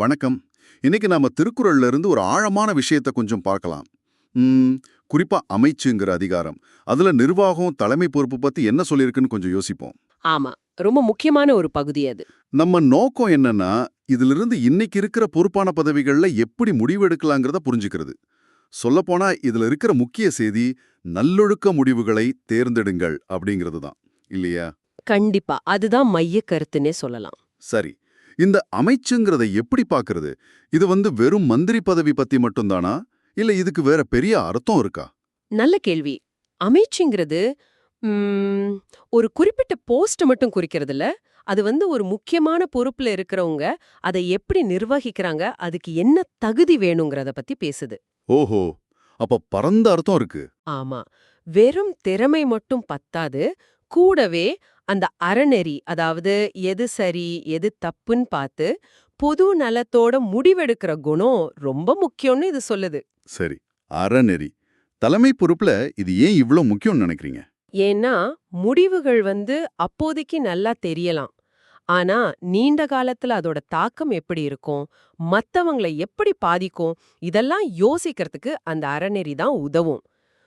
வணக்கம். இன்னைக்கு நாம திருக்குறள்ல இருந்து ஒரு ஆழமான விஷயத்தை கொஞ்சம் பார்க்கலாம். குறிப்பா அமைச்சுங்கிற அதிகாரம். அதுல நிர்வாகம் தலைமை பொறுப்பு பத்தி என்ன சொல்லியிருக்குன்னு கொஞ்சம் யோசிப்போம். ஆமா ரொம்ப முக்கியமான ஒரு பகுதி அது. நம்ம நோக்கம் என்னன்னா இதிலிருந்து இன்னைக்கு இருக்கிற பொறுப்பான பதவிகள்ல எப்படி முடிவெடுக்கலாங்கிறத புரிஞ்சுக்கிறது. சொல்லப்போனா இதுல இருக்கிற முக்கிய செய்தி நல்லொழுக்க முடிவுகளை தேர்ந்தெடுங்கள் அப்படிங்கிறது தான். இல்லையா? கண்டிப்பா அதுதான் மைய கருத்துன்னே சொல்லலாம். சரி இந்த அமைச்சுங்கிறத எப்படி பார்க்கறது? இது வந்து வெறும் மந்திரி பதவி பத்தி மட்டும்தானா? இல்ல இதுக்கு வேற பெரிய அர்த்தம் இருக்கா? நல்ல கேள்வி. அமைச்சுங்கிறது ஒரு குறிப்பிட்ட போஸ்ட் மட்டும் குறிக்கிறது இல்ல அது வந்து ஒரு முக்கியமான பொறுப்புல இருக்கிறவங்க அதை எப்படி நிர்வகிக்கிறாங்க அதுக்கு என்ன தகுதி வேணுங்கிறத பத்தி பேசுது. ஓஹோ! அப்ப பரந்த அர்த்தம் இருக்கு. ஆமா. வெறும் திறமை மட்டும் பத்தாது கூடவே அந்த அறநெறி அதாவது எது சரி எது தப்புன்னு பார்த்து பொது நலத்தோட முடிவெடுக்கிற குணம் ரொம்ப முக்கியம்னு இது சொல்லுது. சரி அறநெறி. தலைமை பொறுப்புல இது ஏன் இவ்ளோ முக்கியம்னு நினைக்கிறீங்க? ஏன்னா முடிவுகள் வந்து அப்போதைக்கு நல்லா தெரியலாம். ஆனா நீண்ட காலத்துல அதோட தாக்கம் எப்படி இருக்கும் மத்தவங்கள எப்படி பாதிக்கும் இதெல்லாம் யோசிக்கிறதுக்கு அந்த அறநெறி தான் உதவும்.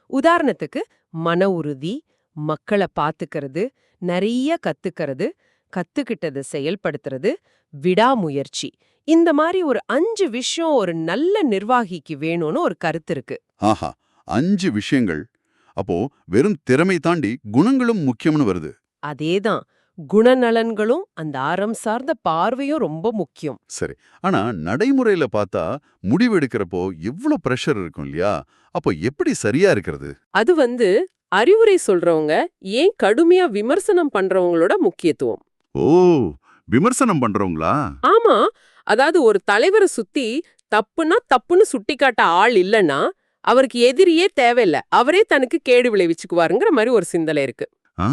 உதாரணத்துக்கு மன உறுதி மக்களை பாத்துக்கிறது நிறைய கத்துக்கிறது கத்துக்கிட்டதை செயல்படுத்துறது விடாமுயற்சி. இந்த மாதிரி ஒரு அஞ்சு விஷயம் ஒரு நல்ல நிர்வாகிக்கு வேணும்னு ஒரு கருத்து இருக்கு. ஆஹா அஞ்சு விஷயங்கள். அப்போ வெறும் திறமை தாண்டி குணங்களும் முக்கியம்னு வருது. அதேதான். குணநலன்களும் அந்த அறம் சார்ந்த பார்வையும் ரொம்ப முக்கியம். சரி. ஆனா நடைமுறையில பார்த்தா முடிவெடுக்கிறப்போ எவ்ளோ பிரஷர் இருக்கும் இல்லையா? அப்போ எப்படி சரியா இருக்கிறது? அது வந்து அறிவுரை சொல்றவங்க ஏன் கடுமையா விமர்சனம் பண்றவங்களோட முக்கியத்துவம்? ஓ விமர்சனம் பண்றவங்களா? ஆமா அதாவது ஒரு தலைவரை சுத்தி தப்புனா தப்புன்னு சுட்டிக்காட்ட ஆள் இல்லனா அவருக்கு எதிரியே தேவையில்ல. அவரே தனக்கு கேடு விளைவிச்சுக்குவாருங்கிற மாதிரி ஒரு சிந்தனை இருக்கு. ஆ.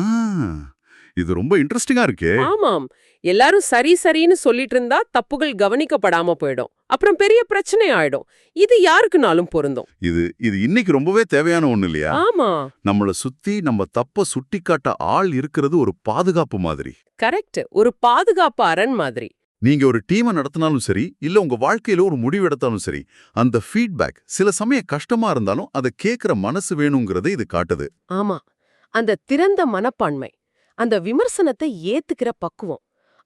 இது ரொம்ப இன்ட்ரெஸ்டிங்கா இருக்கே. ஆமாம். எல்லாரும் சரி சரின்னு சொல்லிட்டு இருந்தா தப்புகள் கவனிக்கப்படாம போயிடும். அப்புறம் பெரிய பிரச்சனை ஆயிடும். இது யாருக்குனாலும் பொருந்தும். இது இது இன்னைக்கு ரொம்பவே தேவையான ஒண்ணு இல்லையா? ஆமா. நம்மள சுத்தி நம்ம தப்ப சுட்டிக்காட்ட ஆள் இருக்கிறது ஒரு பாதுகாப்பு மாதிரி. கரெக்ட். ஒரு பாதுகாப்பு அரண் மாதிரி. நீங்க ஒரு டீமை நடத்தினாலும் சரி இல்ல உங்க வாழ்க்கையில ஒரு முடிவு எடுத்தாலும் சரி அந்த ஃபீட்பேக் சில சமயம் கஷ்டமா இருந்தாலும் அதை கேக்குற மனசு வேணுங்கிறதை இது காட்டுது. ஆமா. அந்த திறந்த மனப்பான்மை. அந்த விமர்சனத்தை ஏத்துக்கிற பக்குவம்.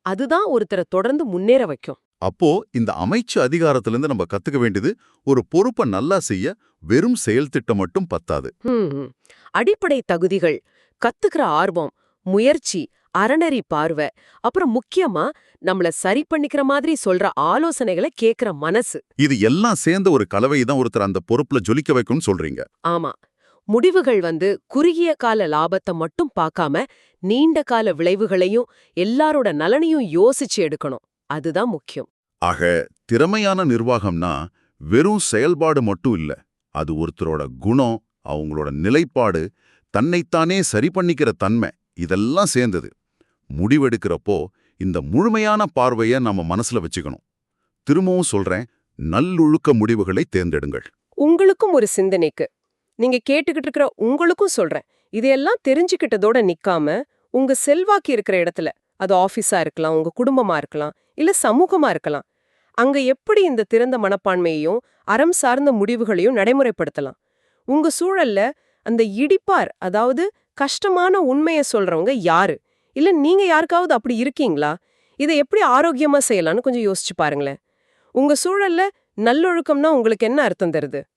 அதுதான் ஒருத்தரை தொடர்ந்து முன்னேற வைக்கும். அப்போ இந்த அமைச்சு அதிகாரத்திலிருந்து நம்ம கத்துக்க வேண்டியது ஒரு பொறுப்பை நல்லா செய்ய வெறும் செயல் திட்டம் மட்டும் பத்தாது. அடிப்படை தகுதிகள் கத்துக்கிற ஆர்வம் முயற்சி அறநெறி பார்வை அப்புறம் முக்கியமா நம்மள சரி பண்ணிக்கிற மாதிரி சொல்ற ஆலோசனைகளை கேக்குற மனசு. இது எல்லாம் சேர்ந்த ஒரு கலவை தான் ஒருத்தர் அந்த பொறுப்புல ஜொலிக்க வைக்கும்னு சொல்றீங்க. ஆமா. முடிவுகள் வந்து குறுகிய கால லாபத்தை மட்டும் பார்க்காம நீண்ட கால விளைவுகளையும் எல்லாரோட நலனையும் யோசிச்சு எடுக்கணும். அதுதான் முக்கியம். ஆக திறமையான நிர்வாகம்னா வெறும் செயல்பாடு மட்டும் இல்ல அது ஒருத்தரோட குணம் அவங்களோட நிலைப்பாடு தன்னைத்தானே சரி பண்ணிக்கிற தன்மை இதெல்லாம் சேர்ந்தது. முடிவெடுக்கிறப்போ இந்த முழுமையான பார்வைய நம்ம மனசுல வச்சுக்கணும். திரும்பவும் சொல்றேன் நல்லொழுக்க முடிவுகளை தேர்ந்தெடுங்கள். உங்களுக்கும் ஒரு சிந்தனைக்கு. நீங்க கேட்டுக்கிட்டு இருக்கிற உங்களுக்கும் சொல்றேன். இதையெல்லாம் தெரிஞ்சுக்கிட்டதோட நிக்காம உங்க செல்வாக்கு இருக்கிற இடத்துல அது ஆபீஸா இருக்கலாம் உங்க குடும்பமா இருக்கலாம் இல்ல சமூகமா இருக்கலாம் அங்க எப்படி இந்த திறந்த மனப்பான்மையையும் அறம் சார்ந்த முடிவுகளையும் நடைமுறைப்படுத்தலாம்? உங்க சூழல்ல அந்த இடிப்பார் அதாவது கஷ்டமான உண்மையை சொல்றவங்க யாரு? இல்ல நீங்க யாருக்காவது அப்படி இருக்கீங்களா? இதை எப்படி ஆரோக்கியமா செய்யலாம்னு கொஞ்சம் யோசிச்சு பாருங்களேன். உங்க சூழல்ல நல்லொழுக்கம்னா உங்களுக்கு என்ன அர்த்தம் தருது?